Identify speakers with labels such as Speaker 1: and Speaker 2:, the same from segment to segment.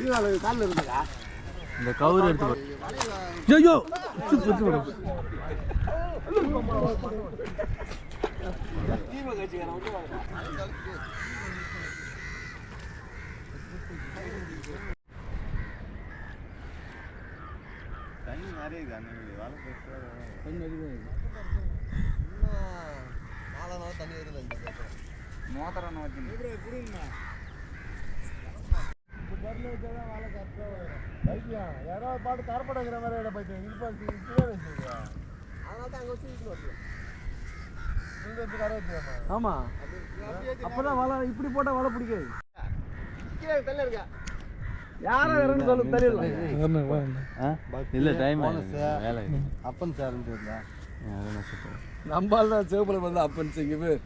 Speaker 1: மீனா
Speaker 2: இருக்கு
Speaker 3: இந்த கவுர் எடுத்து
Speaker 4: ஐயோ
Speaker 1: தண்ணி நிறைய இருக்கு அன்னைக்கு வேலை
Speaker 2: வச்சு
Speaker 4: யாரோ பாட்டு கரப்படங்கிற மாதிரி போயிட்டு இது பார்த்து இப்படியே வச்சுருக்கா ஆமா அப்பதான் வலை இப்படி போட்டா வலை பிடிக்காது யாரும் சொல்ல தெரியல
Speaker 3: இல்ல டைம் வேலை
Speaker 4: அப்பன் சார் இருந்தா நம்பால் தான் சிவப்புல வந்து அப்பன் சிங்க பேர்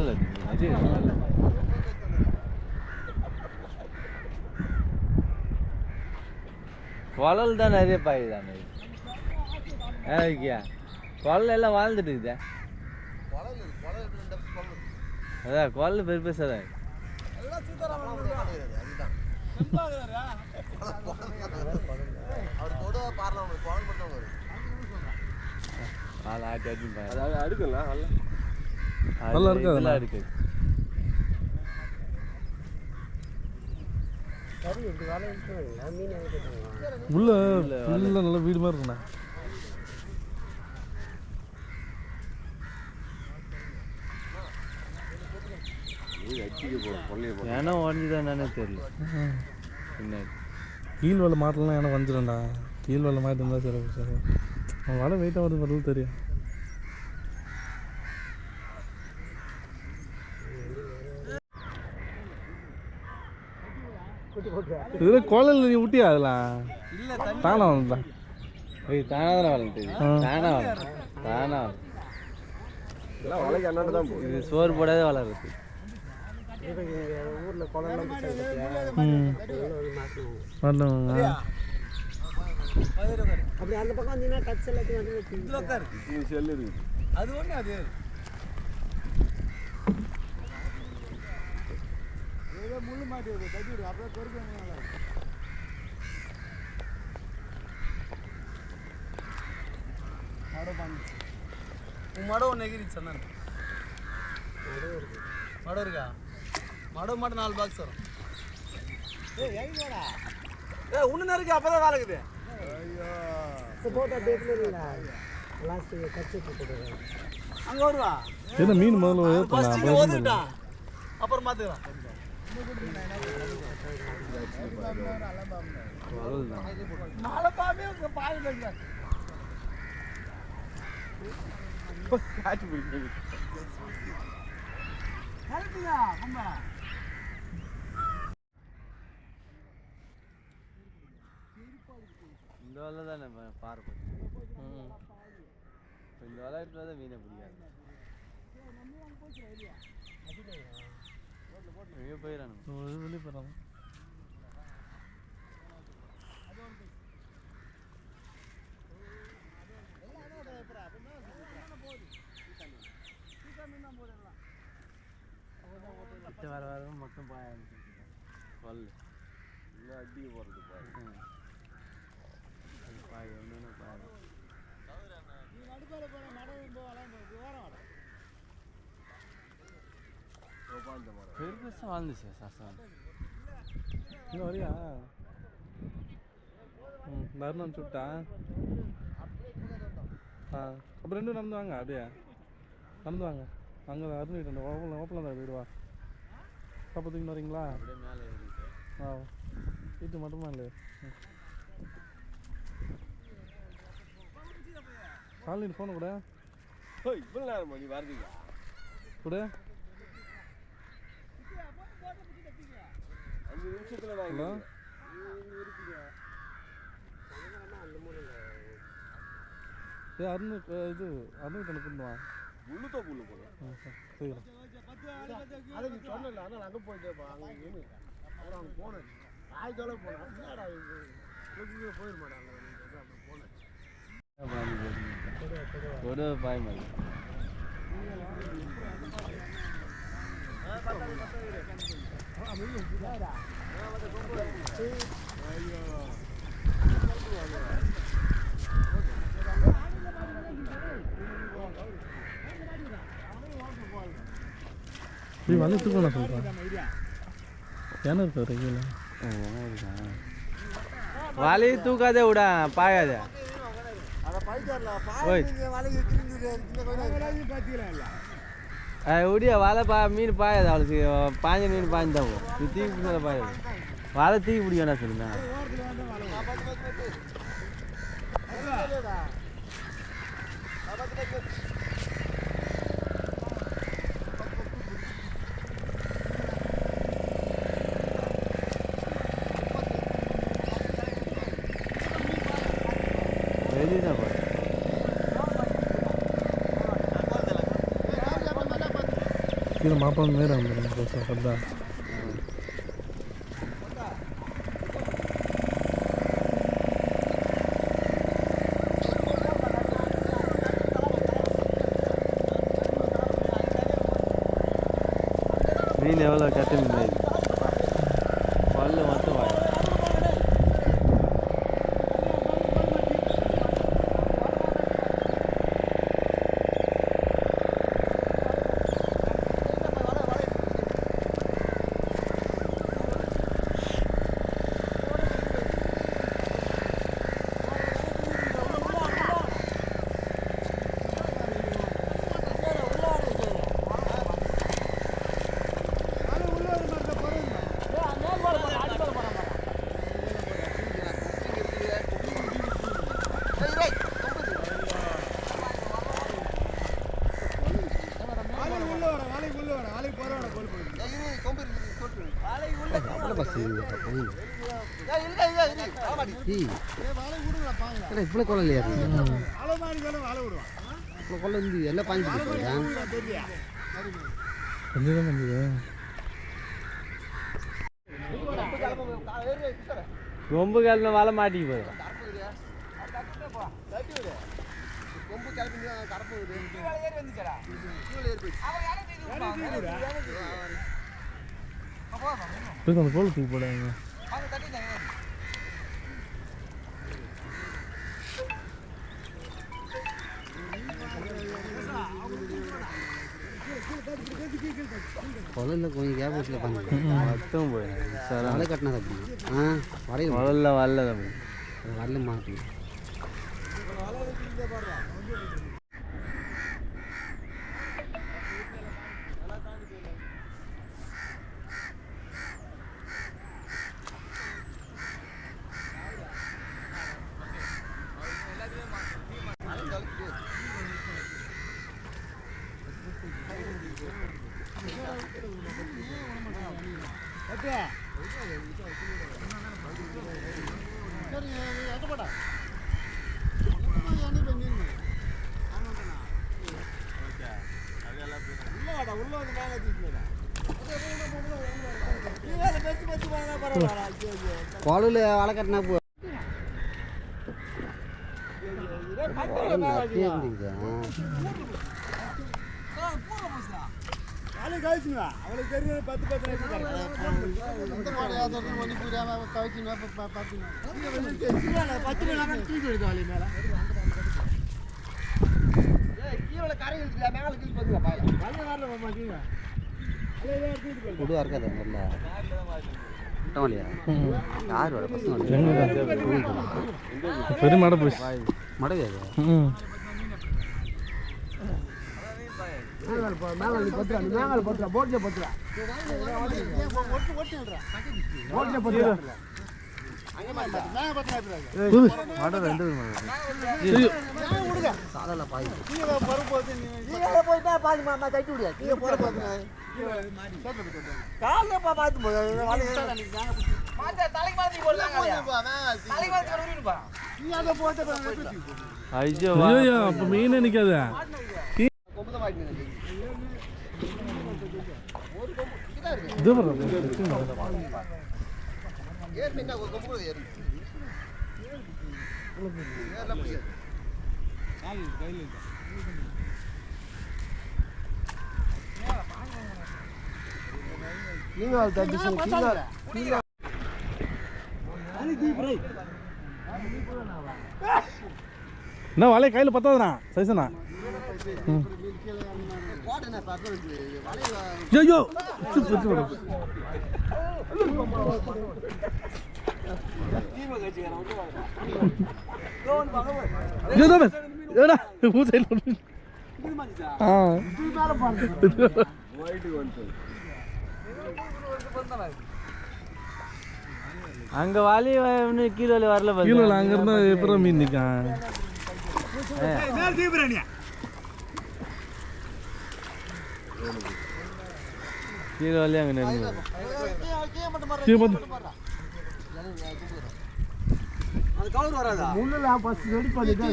Speaker 3: வரல நிறைய வரல குழல் தான் நிறைய பாயுதானே ஏக்கியா குழல் எல்லாம் வாழ்ந்துட்டு இருக்குதே அதான் குழல் பெரு ஆள் ஆட்டி ஆட்டி பாரு
Speaker 4: அதாவது அடுக்கல
Speaker 3: அது
Speaker 4: நல்லா இருக்காது
Speaker 3: இதெல்லாம் இருக்கு
Speaker 4: உள்ள ஃபுல்லாக நல்ல வீடு மாதிரி இருக்குண்ணா.
Speaker 3: ஏன்னா உடஞ்சுதானே தெரியல. பின்னாடி.
Speaker 4: கீழ் வலை மாட்டலாம் எனக்கு வந்துடும்டா கீழ் வலை மாட்டி இருந்தால் சரி. சரி வலை வெயிட்டாக வருது வரல தெரியும். இது குழல் நீ விட்டியா அதெல்லாம் தானே வந்தான்
Speaker 3: ஏய் தானா தானே வளர்ந்துட்டு
Speaker 4: ஆ.
Speaker 3: தானா தானா. இது சோறு போடாத வளருது.
Speaker 4: ம். வரலாம்
Speaker 5: அப்படி அந்த பக்கம் வந்தீங்கன்னா டச் எல்லாத்தையும் வந்து
Speaker 1: செல்லு இருக்கு
Speaker 2: அது ஒண்ணு அது. மாட்டி தட்டி விடு அப்படியே பொறுக்க மடம் ஒன்று எகிரிச்சு சந்தன். மடம் இருக்கா? மடம் மட்டும் நாலு பாக்ஸ் வரும். ஏ ஒன்று இருக்கு அப்பதான் வேலை இருக்குது. அங்கே வருவா.
Speaker 4: என்ன மீன் முதல்ல
Speaker 2: அப்புறம் பார்த்துக்கலாம்
Speaker 3: இந்த வேலை தானே பாறை போச்சு இந்த வேலை மீனை பிடிக்காது. எங்கே போயிடறானு
Speaker 4: வெளியே போகிறாங்க
Speaker 3: கிட்ட வர வர மட்டும் பாய வல் இல்லை அடிக்க போகிறது பெருசா வாழ்ந்துச்சு சாசம்
Speaker 4: இங்கே வரியா ம் மறுநாள் சுட்டா ஆ அப்புறம் ரெண்டும் நடந்து வாங்க அப்படியே நடந்து வாங்க அங்கே அருண் வீட்டு ஓப்பனில் ஓப்பனில் தான் வீடுவா அப்போ தூக்கி தூக்கின்னு வரீங்களா
Speaker 6: அப்படியே
Speaker 4: ஆ வீட்டு மட்டுமா இல்லை காலையில் ஃபோனை கூட
Speaker 6: ஓய் இவ்வளோ நேரம் நீ வரதுக்கா
Speaker 4: கூட
Speaker 6: அஞ்சு நிமிஷத்தில் நான்
Speaker 4: ஏ இது அருண் கணக்கு வா.
Speaker 6: முள்ளு தோப்பு உள்ள போகணும்
Speaker 4: ஆ, சரி, சீக்கிரம்
Speaker 2: சொன்னல ஆனால் அங்கே போயிட்டேப்பா அங்கே அப்புறம் அவங்க போனேன் ஆய் தொலை போனேன் என்னடா போயிட மாட்டாங்க அப்புறம் போனேன்
Speaker 6: ஒரு பாய் மாதிரி.
Speaker 4: நீ வந்து தூக்கணும் சொல்கிறேன் ஏன்னா இருக்காரு கீழே?
Speaker 6: வாலி தூக்காதே விடா பாயாதே.
Speaker 2: அதை
Speaker 6: ஓய்.
Speaker 2: பாய் இந்த கொஞ்சம். பார்த்தீங்களா
Speaker 6: விடிய வலை பா மீன் பாயாது அவளுக்கு. பாஞ்ச மீன் பாஞ்சு தான் போகும் இது தீக்கு பாயாது. வலை தீக்கு பிடிக்கணும் சொல்லுங்க வெளியே போய்
Speaker 4: கீழே மாப்பாங்க நேரம் வந்துடும் அதான்
Speaker 6: மீன் எவ்வளோ கட்டு மீன் இது பல்லு மட்டும் வாய்
Speaker 2: வாழைக்கு உள்ள வர வாழைக்கு உள்ள வர வாழைக்கு போறவன கோல் போகுது வாழை விடுங்களா பாங்க
Speaker 7: இவ்வளோ குளம் இல்லையா இவ்வளோ இருந்து எல்லாம் பாஞ்சு
Speaker 4: கொஞ்சம் தான்
Speaker 6: ரொம்ப காலில் வலை மாட்டிக்கு போயிடும்
Speaker 4: போய் அந்த கோல் தூக்கி போடாங்க
Speaker 7: இல்லை கொஞ்சம் கேப் வச்சுல பாஞ்சு
Speaker 6: மொத்தம் போயிடும் சார்
Speaker 7: வலை கட்டினது அப்படி ஆ வலையில்
Speaker 6: முதல்ல வரல தம்பி
Speaker 7: வரல மாட்டேன்
Speaker 2: உள்ளவாடா உள்ள வந்து மேலே தூக்கிடா நீ வேலை பெச்சு பெச்சு போனா பரவாயில்ல ஐயோ, ஐயோ.
Speaker 7: குளம்ல வலை கட்டினா போ
Speaker 2: கட்டில மேலே
Speaker 7: அப்படியே இருந்தீங்க
Speaker 2: நாளைக்கு கழிச்சுங்களா அவளுக்கு தெரிஞ்சது பத்து பத்து நிமிஷம் இந்த மாதிரி ஏதாவது ஒன்று புரியாம கழிச்சுனா பார்த்துக்கலாம் பத்து நிமிஷம் தூக்கி விடுது வழி மேலே கீழே கரை இழுச்சுல மேலே கீழ் பார்த்துக்கலாம் பாயில வழி வரல மாமா கீழே
Speaker 7: கொடுவா இருக்காது முதல்ல முட்டை வழியா யார் வர பசங்க
Speaker 4: பெரிய மாடை போயிடுச்சு
Speaker 7: மடவையாது
Speaker 4: ம்.
Speaker 2: மேங்கால் போ மேங்கால் நீ பத்துரா நீ மேங்கால் பத்துரா போட்டில் பத்துரா போட்டில் பத்துரா
Speaker 3: மாட்டோம் ரெண்டு பேரும்
Speaker 5: கீழே போயிட்டா பாதி மாமா தட்டி விடியா கீழே போற பாத்துங்க காலைல பா பார்த்து போய்
Speaker 3: ஐயோ
Speaker 4: ஐயோ அப்போ மீனே நிற்காது இது பாரு.
Speaker 2: நீங்கள் தட்டி நீங்கள் நீங்கள்
Speaker 4: என்ன வலைய கையில் பத்தாதுண்ணா சைசண்ணா ம். ஐயோ.
Speaker 3: அங்க வாலி கீழே வரல.
Speaker 4: கீழே அங்க இருந்தா எப்படா மீன் நிற்கான்
Speaker 3: கீழே வலி அங்க நெருங்குது
Speaker 4: கீழே பார்த்து
Speaker 5: அந்த கவுர் வராதா
Speaker 2: முள்ளில் ஃபஸ்ட் ரெடி பண்ணிட்டு அது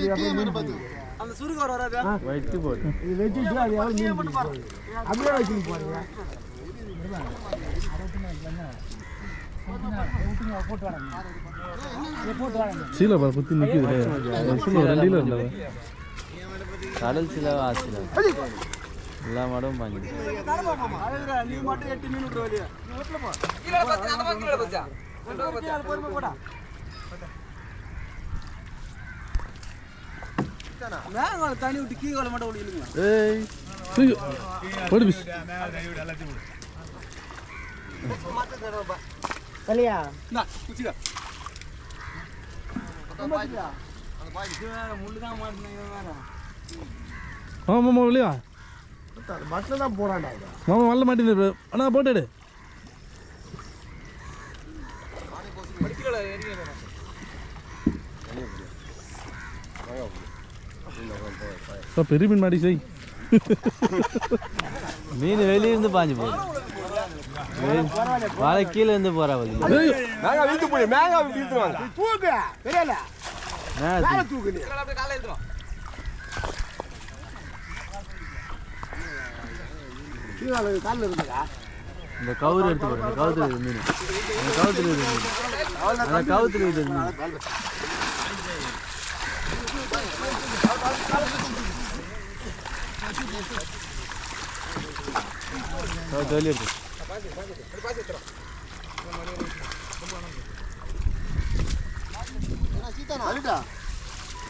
Speaker 2: அப்படியே மீன் பிடிக்கும்.
Speaker 5: அந்த சுருக்கு வர வராதா
Speaker 3: வயிற்று போட்டு
Speaker 2: இது வச்சுட்டு அது எவ்வளோ மீன் பிடிக்கும். அப்படியே வச்சுட்டு போறீங்க
Speaker 4: சீலை பாரு குத்தி இல்லை
Speaker 3: கடல் சில ஆசில எல்லா மாடும் பாஞ்சு.
Speaker 5: நீ மட்டும் எட்டு மீன் விட்டு வெளியே கீழே பத்து அந்த மாதிரி கீழே பச்சா பொறுமை போடா தண்ணி விட்டு கீழே மட்டும் விடுங்களா
Speaker 3: ஏய்
Speaker 4: போடு
Speaker 5: கலியா முள்ளு தான் வேற
Speaker 2: மட்டும் தான் போறான்டா இது.
Speaker 4: மாமா வரல மாட்டேங்குது அண்ணா போட்டு பெரிய மீன் மாடி செய்.
Speaker 3: மீன் வெளிய இருந்து பாஞ்சு போகுது. வாழை கீழே இருந்து போறா வலி
Speaker 2: மேங்கா போய் மேங்கா தெரியல
Speaker 3: தூக்கு.
Speaker 2: தூக்கு நீ
Speaker 5: அப்படியே காலையில எடுத்துரும்
Speaker 2: கீழே காலில் இருக்குதா
Speaker 3: இந்த கவுரு எடுத்து போடு இந்த கவுத்துல இருக்குது மீன். அந்த கவுத்துல இருக்குது மீன். அந்த கவுத்துல இருக்குது மீன். வெளியே இருக்கு.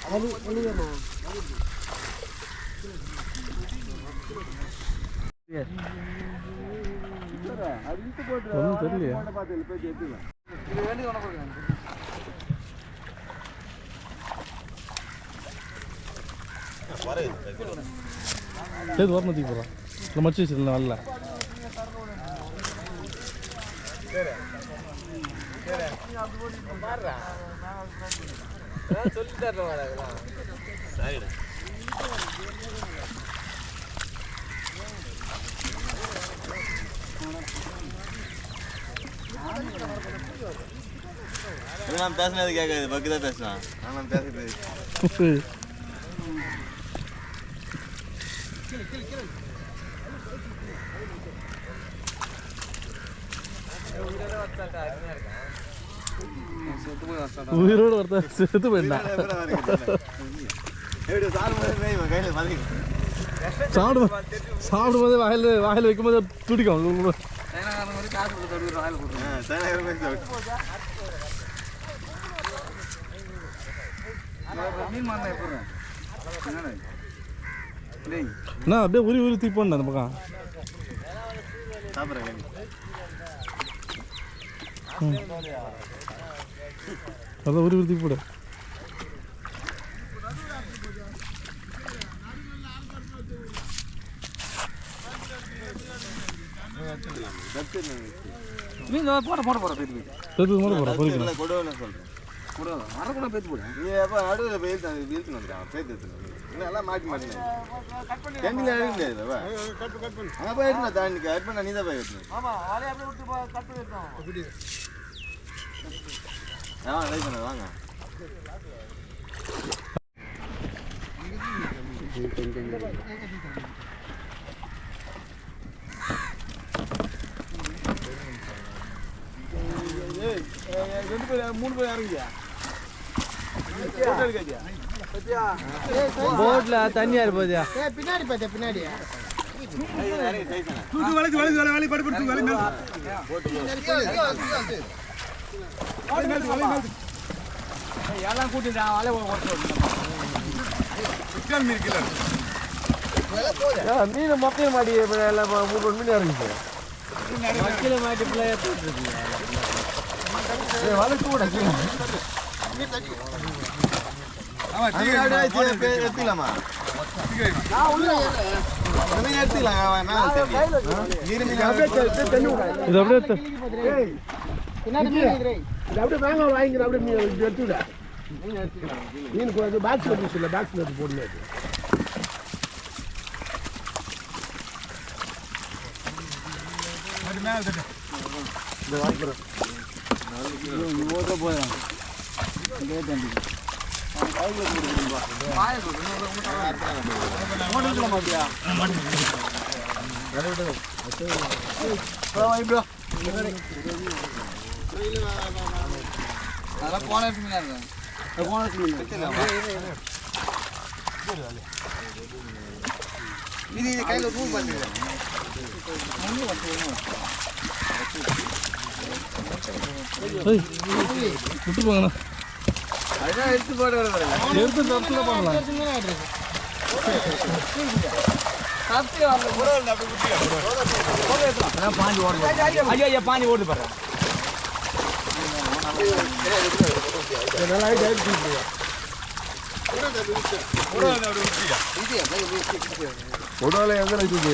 Speaker 4: ஒன்றும் தெரியலையே.
Speaker 5: இது வேண்டி உனக்கு
Speaker 4: சரி ஓரமாக தூக்கி போகிறோம் இல்லை மடிச்சு வச்சிருந்தேன் வரல
Speaker 1: நான் பேசினது கேட்காது பக்கு தான் பேசுவேன் நான் பேசுறது
Speaker 4: உயிரோடு ஒருத்தர் செத்து போயிட்டான்.
Speaker 1: கையில் மதிக்கும்
Speaker 4: சாப்பிடும் சாப்பிடும்போது வாயில் வாயில் வைக்கும்போது துடிக்கும்.
Speaker 5: சைனாக்காரன் காசு கொடுத்து
Speaker 4: என்ன அப்படியே உரி உரி தூக்கி அந்த பக்கம்.
Speaker 1: சாப்பிட்றேன்
Speaker 4: அதான் உரி உரி தூக்கி போடு.
Speaker 5: மீன் போட போட போற பேத்து போயிட்டு
Speaker 4: பெருக்கு மட்டும் போகிறோம் பொறிக்கணும்
Speaker 1: கொடுவல சொல்றேன்.
Speaker 5: போடுவா வரக்கூட பேத்து போடு.
Speaker 1: நீ எப்போ நடுவில் போய் இழுத்துன்னு வந்துட்டான் பேத்து இன்னும் எல்லாம் மாட்டி மாட்டினேன் கேண்டில் எடுக்க முடியாது அங்கே போய் எடுத்துனா தாண்டி கட் பண்ண நீ தான் போய் ஆ லைக் பண்ண வாங்க.
Speaker 2: ஏய் ஏய், ரெண்டு பேர் மூணு பேர் இறங்கியா
Speaker 3: போட்ல தண்ணியா இருப்போதியா
Speaker 2: பின்னாடி பார்த்தா பின்னாடி?
Speaker 5: எல்லாம் கூட்டிட்டு வாழைய ஓட்டு
Speaker 3: மீன் மொக்கையில் மாட்டி எல்லாம் மூணு மீன் இறங்கிச்சு மக்கில மாட்டி பிள்ளைய போட்டுருக்கீங்க
Speaker 1: எடுத்துக்கலாமா
Speaker 4: இது அப்படியே
Speaker 2: இது அப்படியே வாங்க வாங்கிக்கிற அப்படியே மீன் இப்படி எடுத்து விட மீன் பாக்ஸ் வந்து இல்லை பாக்ஸ் எடுத்து போடணும்
Speaker 5: அதெல்லாம் போன மீனா இருக்கு
Speaker 1: இது கையில் ரூம் பண்ணுங்க
Speaker 4: ஏய், விட்டு போங்கண்ணா
Speaker 1: எடுத்து
Speaker 4: தரத்துல பண்ணலாம்.
Speaker 5: ஐயா ஐயா பாஞ்சி ஓடுது பாரு.
Speaker 2: நல்லா
Speaker 1: உடலை எங்கே இருக்குது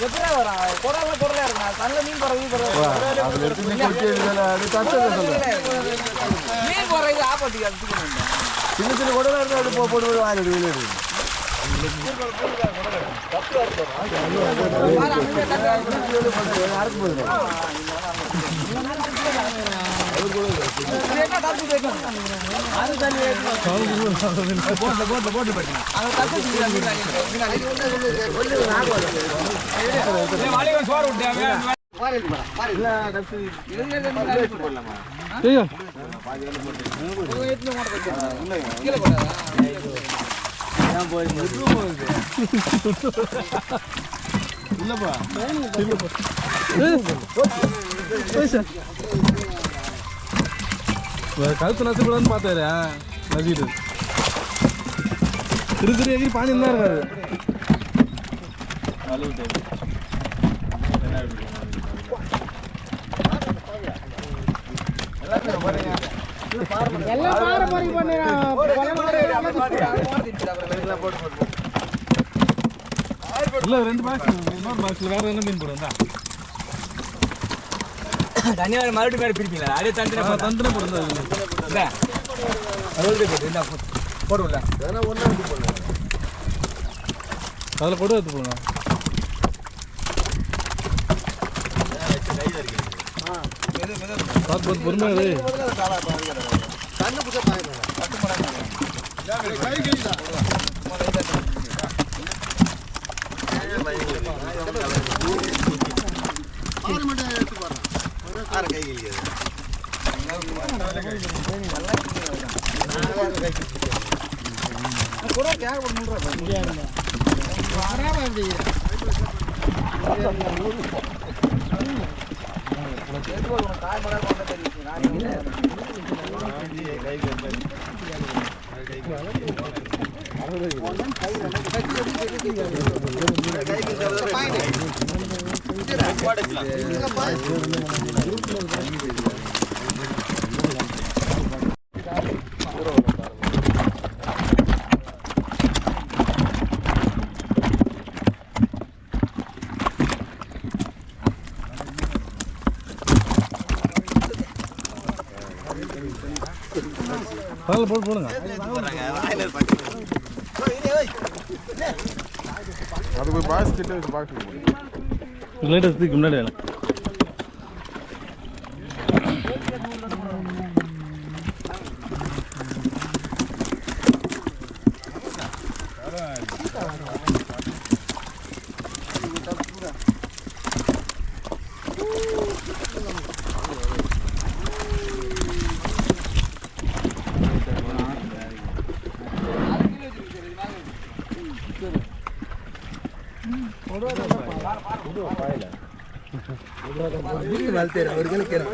Speaker 5: எப்படியா வரா குரல்ல குரலா இருக்கா கண்ணுல மீன் போற மீன் போற
Speaker 1: அது
Speaker 5: மீன் போற இது ஆப்பத்துக்கு எடுத்துக்கணும்
Speaker 1: சின்ன சின்ன குடலா இருந்தா அது போட்டு போய் வெளியே
Speaker 5: கேட்கும் அது தண்ணி போட்டு போட்டு போட்டு போட்டு அந்த தப்பு வாலிபன் சோறு விட்டேன்
Speaker 1: போடலாமா
Speaker 4: ஐயா
Speaker 5: கீழே
Speaker 1: இல்லப்பா
Speaker 4: இல்லப்பா கழுத்து நசுக்கூடாதுன்னு பார்த்தாரு. நசிட்டு இருக்கிற எகிரி பாணி தான் இருக்காரு.
Speaker 2: எல்லாம்
Speaker 4: இல்ல ரெண்டு பாக்ஸ் இன்னொரு பாக்ஸ்ல வேற என்ன மீன் போடுறா
Speaker 5: தண்ணி வேறு மறுபடியும் மேலே பிரிப்பீங்களா? அதே தண்டனை
Speaker 4: போட்டு. தண்டனை
Speaker 5: போடுங்க போட்டு இல்லை போடுவோம்ல.
Speaker 4: அதெல்லாம் ஒன்றா எடுத்து போடலாம் அதில் கூட எடுத்து போடலாம் பார்த்து பார்த்து பொறுமையாக கண்ணு எல்லாரும் கை கிழிக்குது கை கை
Speaker 5: பரவாயில்ல போட்டு போடுங்க.
Speaker 1: அது போய் பாக்ஸ் கிட்ட வச்சு பாக்ஸ்
Speaker 5: லைட்டாக தூக்கி முன்னாடி வேணும் alterador que le queda.